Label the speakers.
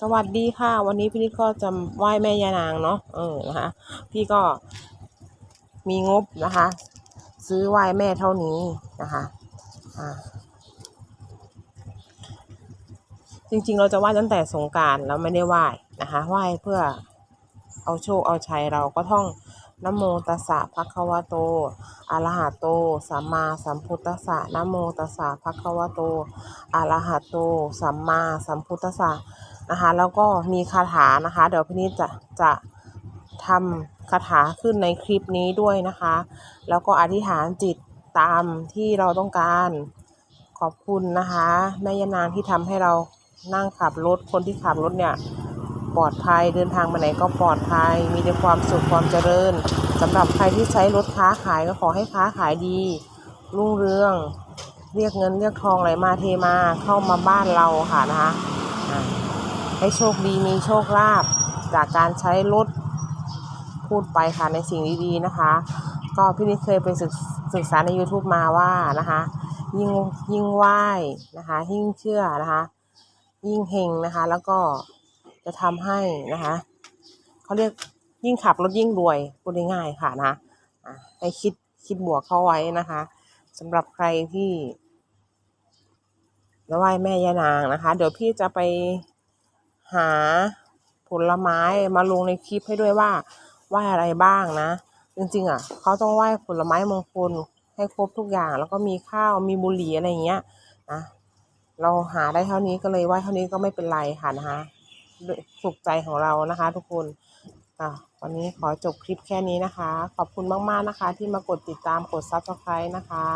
Speaker 1: สวัสดีค่ะ วันนี้พี่นิดก็จะไหว้แม่ยานางเนาะเออนะคะ พี่ก็มีงบนะคะ ซื้อไหว้แม่เท่านี้นะคะอ่าจริงๆ เราจะไหว้ตั้งแต่สงการแล้วไม่ได้ไหว้นะคะไหว้เพื่อเอาโชคเอาชัยเราก็ท่องนโมตัสสะภะคะวะโตอะระหะโต สัมมาสัมพุทธัสสะนโมตัสสะภะคะวะโตอะระหะโต สัมมาสัมพุทธัสสะ นะคะ แล้วก็มีคาถานะคะ เดี๋ยวพี่นิดจะจะทำคาถาขึ้นในคลิปนี้ด้วยนะคะ แล้วก็อธิษฐานจิตตามที่เราต้องการขอบคุณนะคะแม่ยานางที่ทำให้เรานั่งขับรถคนที่ขับรถเนี่ยปลอดภัยเดินทางไปไหนก็ปลอดภัย มีแต่ความสุขความเจริญสำหรับใครที่ใช้รถค้าขายก็ขอให้ค้าขายดี รุ่งเรือง เรียกเงินเรียกทองไหลมาเทมาเข้ามาบ้านเราค่ะนะคะ ให้โชคดีมีโชคลาภจากการใช้รถพูดไปค่ะในสิ่งดีๆนะคะ ก็พี่นิดเคยไปศึกศึกษาใน YouTube มาว่านะคะ ยิ่งยิ่งไหว้นะคะยิ่งเชื่อนะคะ ยิ่งเฮงนะคะ แล้วก็จะทำให้นะคะเขาเรียกยิ่งขับรถยิ่งรวยพูดง่ายๆค่ะนะให้คิดคิดบวกเข้าไว้นะคะสำหรับใครที่จะไหว้แม่ย่านางนะคะ เดี๋ยวพี่จะไป หาผลไม้มาลงในคลิปให้ด้วยว่าไหว้อะไรบ้างนะ จริงๆอะเขาต้องไหว้ผลไม้มงคลให้ครบทุกอย่าง แล้วก็มีข้าวมีบุหรี่อะไรอย่างเงี้ยนะเราหาได้เท่านี้ก็เลยไหว้เท่านี้ก็ไม่เป็นไรค่ะนะคะสุขใจของเรานะคะ ทุกคนอะวันนี้ขอจบคลิปแค่นี้นะคะ ขอบคุณมากๆนะคะ ที่มากดติดตามกดซับสไครต์นะคะ